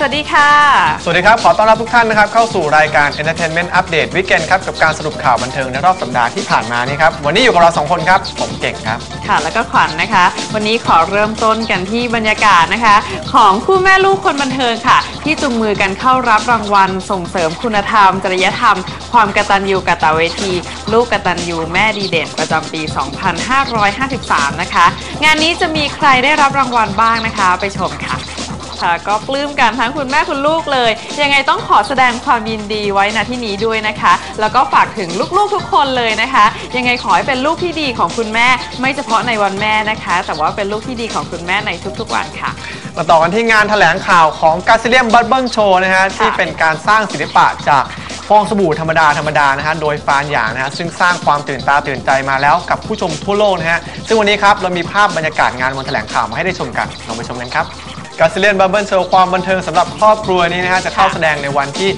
สวัสดีค่ะ สวัสดีครับ ขอต้อนรับทุกท่านนะครับเข้าสู่รายการ Entertainment Update Weekend ครับกับการสรุปข่าวบันเทิงในรอบสัปดาห์ที่ผ่านมานี่ครับ วันนี้อยู่กับเราสองคนครับ ผมเก่งครับ ค่ะ แล้วก็ขวัญนะคะ วันนี้ขอเริ่มต้นกันที่บรรยากาศนะคะ ของคู่แม่ลูกคนบันเทิงค่ะ ที่จุงมือกันเข้ารับรางวัล ส่งเสริมคุณธรรม จริยธรรม ความกตัญญูกตเวที ลูกกตัญญูแม่ดีเด่นประจำปี 2553 นะคะ งานนี้จะมีใครได้รับรางวัลบ้างนะคะ ไปชมค่ะ ค่ะ ก็ปลื้มกันทั้งคุณแม่คุณลูกเลย ยังไงต้องขอแสดงความยินดีไว้ณที่นี้ด้วยนะคะ แล้วก็ฝากถึงลูกๆทุกคนเลยนะคะ ยังไงขอให้เป็นลูกที่ดีของคุณแม่ ไม่เฉพาะในวันแม่นะคะ แต่ว่าเป็นลูกที่ดีของคุณแม่ในทุกๆวันค่ะ มาต่อกันที่งานแถลงข่าวของกาซิเลียมบัตเบิลโชว์นะฮะที่เป็นการสร้างศิลปะจากฟองสบู่ธรรมดาธรรมดานะฮะโดยฟานหยางนะฮะซึ่งสร้างความตื่นตาตื่นใจมาแล้วกับผู้ชมทั่วโลกนะฮะซึ่งวันนี้ครับเรามีภาพบรรยากาศงานวันแถลงข่าวมาให้ได้ชมกันลองไปชมกันครับ กาซิเลียนบัตเบิลโชว์ความบันเทิงสำหรับครอบครัวนี้นะฮะจะเข้าแสดงในวันที่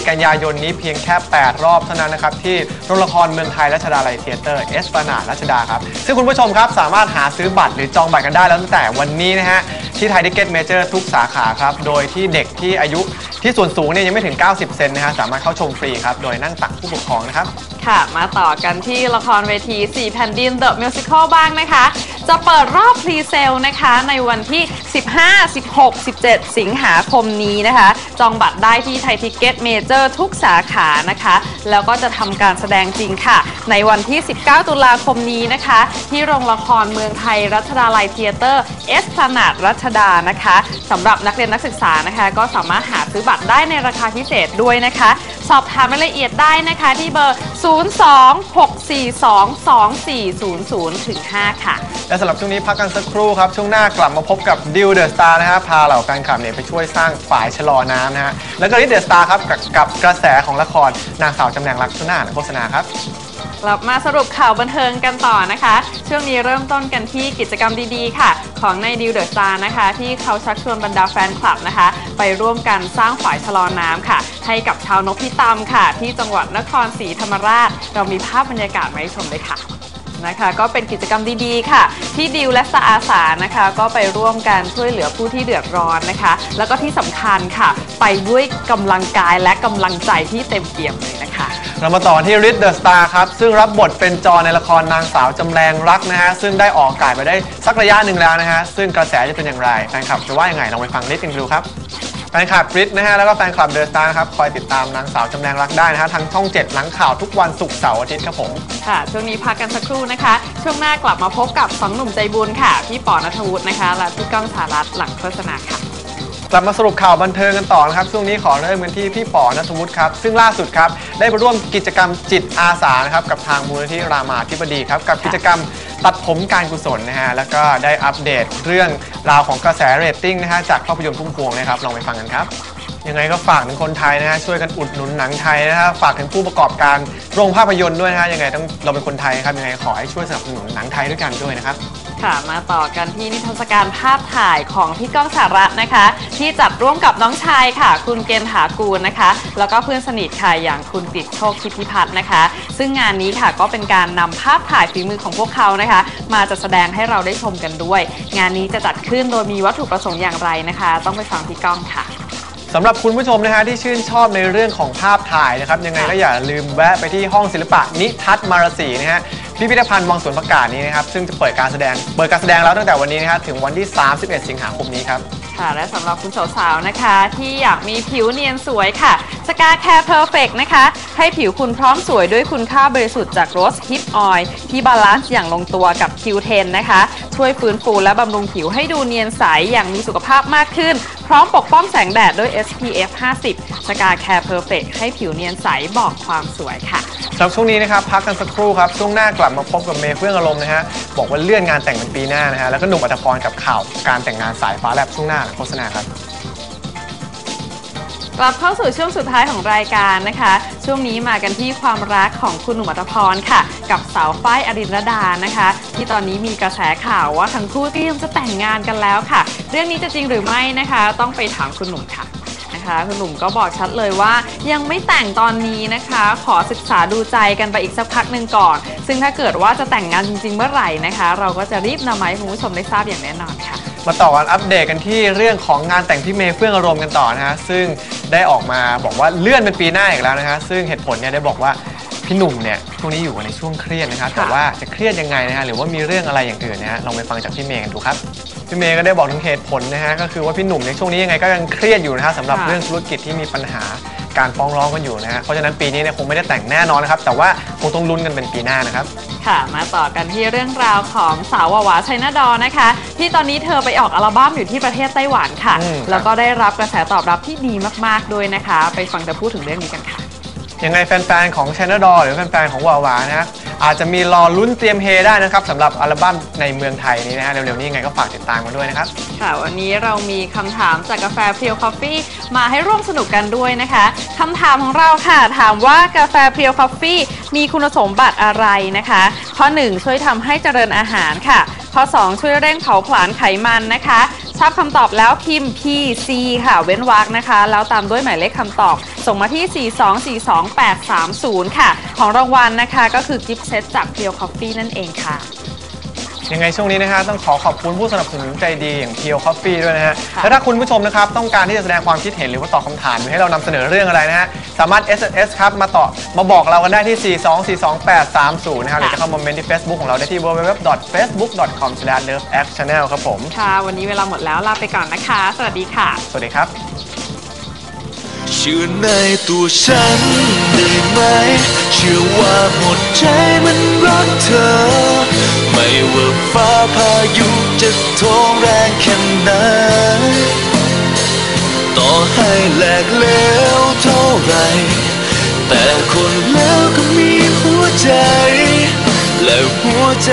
1-4 กันยายนนี้เพียงแค่ 8 รอบเท่านั้นนะครับ ที่โรงละครเมืองไทยรัชดาลัยเทเตอร์เอสปานารัชดาครับ ซึ่งคุณผู้ชมครับ สามารถหาซื้อบัตรหรือจองบัตรกันได้แล้วตั้งแต่วันนี้นะฮะ ที่ไทยทิเก็ตเมเจอร์ทุกสาขาครับ โดยที่เด็กที่อายุที่ส่วนสูงเนี่ยยังไม่ถึง 90 เซนนะฮะสามารถเข้าชมฟรีครับโดยนั่งตักผู้ปกครองนะครับค่ะมาต่อกันที่ละครเวที 4 แผ่นดิน The Musical บ้างนะคะ จะเปิดรอบพรีเซลนะคะในวันที่ 15 16 17 สิงหาคมนี้นะคะ จองบัตรได้ที่ไทยทิเก็ตเมเจอร์ทุกสาขานะคะ แล้วก็จะทำการแสดงจริงค่ะ ในวันที่ 19 ตุลาคมนี้นะคะ ที่โรงละครเมืองไทยรัชดาลัยเทเตอร์ เอสพนาดรัชดานะคะสำหรับนักเรียนนักศึกษานะคะ ก็สามารถหาซื้อบัตรได้ในราคาพิเศษด้วยนะคะ สอบถามรายละเอียดได้นะคะที่เบอร์026422400 ถึง 5 ค่ะ และสำหรับช่วงนี้พักกันสักครู่ครับ ช่วงหน้ากลับมาพบกับดิวเดอะสตาร์นะฮะพาเหล่าแฟนคลับเนี่ยไปช่วยสร้างฝายชะลอน้ำนะฮะแล้วก็ลิเดอะสตาร์ครับกับกับกระแสของละครนางสาวจำแรงรักช่วงหน้าหลังโฆษณาครับ กลับมาสรุปข่าวบันเทิงกันต่อนะคะ ช่วงนี้เริ่มต้นกันที่กิจกรรมดีๆ ค่ะ ของในดิวเดอะสตาร์นะคะ ที่เขาชักชวนบรรดาแฟนคลับนะคะ ไปร่วมกันสร้างฝายชะลอน้ำค่ะ ให้กับชาวนพิตำค่ะ ที่จังหวัดนครศรีธรรมราช เรามีภาพบรรยากาศมาให้ชมเลยค่ะนะคะก็เป็นกิจกรรมดีๆ ค่ะ ที่ดิวและสะอาสานะคะ ก็ไปร่วมกันช่วยเหลือผู้ที่เดือดร้อนนะคะ แล้วก็ที่สำคัญค่ะ ไปด้วยกำลังกายและกำลังใจที่เต็มเปี่ยมเลยนะคะเรามาต่อที่ริ d เดอะสตาร์ครับ ซึ่งรับบทเป็นจอในละครนางสาวจำแรงรักนะฮะ ซึ่งได้ออกอากาศไปได้สักระยะหนึ่งแล้วนะฮะ ซึ่งกระแสจะเป็นอย่างไรแฟนคลับจะว่ายังไงลองไปฟังริดกันดูครับ แฟนคลับริดนะฮะแล้วก็แฟนคลับเดอะสตาร์นะครับคอยติดตามนางสาวจำแรงรักได้นะฮะทางช่อง 7 หลังข่าวทุกวันศุกร์เสาร์อาทิตย์ครับผม ค่ะ ช่วงนี้พักกันสักครู่นะคะ ช่วงหน้ากลับมาพบกับสองหนุ่มใจบุญค่ะ พี่ปอนัทวุฒินะคะ และพี่ก้องสารัตน์หลังโฆษณาค่ะ กลับมาสรุปข่าวบันเทิงกันต่อนะครับ ช่วงนี้ขอเริ่มกันที่พี่ป๋อนัทวุฒิครับ ซึ่งล่าสุดครับ ได้ไปร่วมกิจกรรมจิตอาสานะครับกับทางมูลนิธิรามาธิบดีครับกับกิจกรรม ตัดผมการกุศลนะฮะแล้วก็ได้อัปเดตเรื่องราวของกระแสเรตติ้งนะฮะจากภาพยนตร์พุ่มพวงนะครับลองไปฟังกันครับยังไงก็ฝากถึงคนไทยนะฮะช่วยกันอุดหนุนหนังไทยนะฮะฝากถึงผู้ประกอบการโรงภาพยนตร์ด้วยนะฮะยังไงต้องเราเป็นคนไทยครับยังไงขอให้ช่วยสนับสนุนหนังไทยด้วยกันด้วยนะครับ ค่ะมาต่อกันที่นิทรรศการภาพถ่ายของพี่ก้องสารัตน์นะคะ ที่จัดร่วมกับน้องชายค่ะ คุณเกณฑ์ถากูลนะคะ แล้วก็เพื่อนสนิทค่ะอย่างคุณกฤษโชคชิพิพัฒน์นะคะ ซึ่งงานนี้ค่ะก็เป็นการนำภาพถ่ายฝีมือของพวกเขานะคะ มาจัดแสดงให้เราได้ชมกันด้วย งานนี้จะจัดขึ้นโดยมีวัตถุประสงค์อย่างไรนะคะ ต้องไปฟังพี่ก้องค่ะสำหรับคุณผู้ชมนะฮะที่ชื่นชอบในเรื่องของภาพถ่ายนะครับยังไงก็อย่าลืมแวะไปที่ห้องศิลปะนิทัศน์มารสีนะฮะพิพิธภัณฑ์วังสวนประกาศนี้นะครับซึ่งจะเปิดการแสดงเปิดการแสดงแล้วตั้งแต่วันนี้นะฮะถึงวันที่ 31 สิงหาคมนี้ครับ ค่ะและสำหรับคุณสาวๆนะคะ ที่อยากมีผิวเนียนสวยค่ะสกาแคร์เพอร์เฟกนะคะ ให้ผิวคุณพร้อมสวยด้วยคุณค่าบริสุทธิ์จากโรสฮิปออยล์ที่บาลานซ์อย่างลงตัวกับ Q10 นะคะ ช่วยฟื้นฟูและบำรุงผิวให้ดูเนียนใสอย่างมีสุขภาพมากขึ้น พร้อมปกป้องแสงแดดด้วย SPF 50สกาแคร์เพอร์เฟกให้ผิวเนียนใสบอกความสวยค่ะสำหรับช่วงนี้นะครับพักกันสักครู่ครับช่วงหน้ากลับมาพบกับเมย์เฟื่องอารมณ์นะฮะบอกว่าเลื่อนงานแต่งเป็นปีหน้านะฮะแล้วก็หนุ่มอัตพรกับข่าวการแต่งงานสายฟ้าแลบช่วงหน้าหลังโฆษณาครับ กลับเข้าสู่ช่วงสุดท้ายของรายการนะคะ ช่วงนี้มากันที่ความรักของคุณหนุ่มอัตพรค่ะ กับสาวฝ้ายอรินรดานะคะ ที่ตอนนี้มีกระแสข่าวว่าทั้งคู่เตรียมจะแต่งงานกันแล้วค่ะ เรื่องนี้จะจริงหรือไม่นะคะ ต้องไปถามคุณหนุ่มค่ะนะคะคุณหนุ่มก็บอกชัดเลยว่า ยังไม่แต่งตอนนี้นะคะ ขอศึกษาดูใจกันไปอีกสักพักหนึ่งก่อน ซึ่งถ้าเกิดว่าจะแต่งงานจริงๆเมื่อไหร่นะคะ เราก็จะรีบนำมาให้คุณผู้ชมได้ทราบอย่างแน่นอนค่ะ มาต่อกันอัปเดตกันที่เรื่องของงานแต่งพี่เมย์เฟื่องอารมณ์กันต่อนะฮะซึ่ง ได้ออกมาบอกว่าเลื่อนเป็นปีหน้าอีกแล้วนะฮะซึ่งเหตุผลเนี่ยได้บอกว่าพี่หนุ่มเนี่ยช่วงนี้อยู่ในช่วงเครียดนะครับแต่ว่าจะเครียดยังไงนะฮะหรือว่ามีเรื่องอะไรอย่างอื่นนะฮะลองไปฟังจากพี่เมย์กันดูครับพี่เมย์ก็ได้บอกถึงเหตุผลนะฮะก็คือว่าพี่หนุ่มในช่วงนี้ยังไงก็ยังเครียดอยู่นะฮะสำหรับค่ะเรื่องธุรกิจที่มีปัญหา การฟ้องร้องกันอยู่นะฮะเพราะฉะนั้นปีนี้เนี่ยคงไม่ได้แต่งแน่นอนนะครับ แต่ว่าคงต้องลุ้นกันเป็นปีหน้านะครับ ค่ะ มาต่อกันที่เรื่องราวของสาวหวาวาชัยนาดอนะคะ ที่ตอนนี้เธอไปออกอัลบั้มอยู่ที่ประเทศไต้หวันค่ะ อืม แล้วก็ได้รับกระแสตอบรับที่ดีมากๆด้วยนะคะ ไปฟังเธอพูดถึงเรื่องนี้กันค่ะ ยังไงแฟนๆของ Channel d o หรือแฟนๆของวาวานะฮะอาจจะมีรอลุ้นเตรียมเฮได้นะครับสำหรับอัลบั้มในเมืองไทยนี้นะฮะเร็วๆนี้ยังไงก็ฝากติดตามกันด้วยนะครับ ค่ะ วันนี้เรามีคำถามจากกาแฟเพียวคอฟฟี่มาให้ร่วมสนุกกันด้วยนะคะคำถามของเราค่ะ ถามว่ากาแฟเพียวคอฟฟี่มีคุณสมบัติอะไรนะคะ ข้อ 1 ช่วยทำให้เจริญอาหารค่ะ ข้อ 2 ช่วยเร่งเผาผลาญไขมันนะคะ ทราบคำตอบแล้วพิมพ์ PC ค่ะ เว้นวรรคนะคะ แล้วตามด้วยหมายเลขคำตอบ ส่งมาที่ 4242830 ค่ะ ของรางวัลนะคะก็คือกิฟต์เซตจากเพียวคอฟฟี่นั่นเองค่ะ ยังไงช่วงนี้นะฮะต้องขอขอบคุณผู้สนับสนุนใจดีอย่างเพียวคอฟฟี่ด้วยนะฮะค่ะ และถ้าคุณผู้ชมนะครับต้องการที่จะแสดงความคิดเห็นหรือว่าตอบคำถามหรือให้เรานำเสนอเรื่องอะไรนะฮะสามารถ SMS ครับมาตอบมาบอกเรากันได้ที่ 4242830 นะครับหรือจะเข้ามาเมนที่ Facebook ของเราได้ที่ www.facebook.com/loveacchannel ครับผม ค่ะ วันนี้เวลาหมดแล้วลาไปก่อนนะคะ สวัสดีค่ะ สวัสดีครับ เชื่อในตัวฉันได้ไหม เชื่อว่าหมดใจมันรักเธอ ไม่ว่าฟ้าพายุจะโทงแรงแค่ไหน ต่อให้แหลกเหลวเท่าไร แต่คนแล้วก็มีหัวใจ และหัวใจ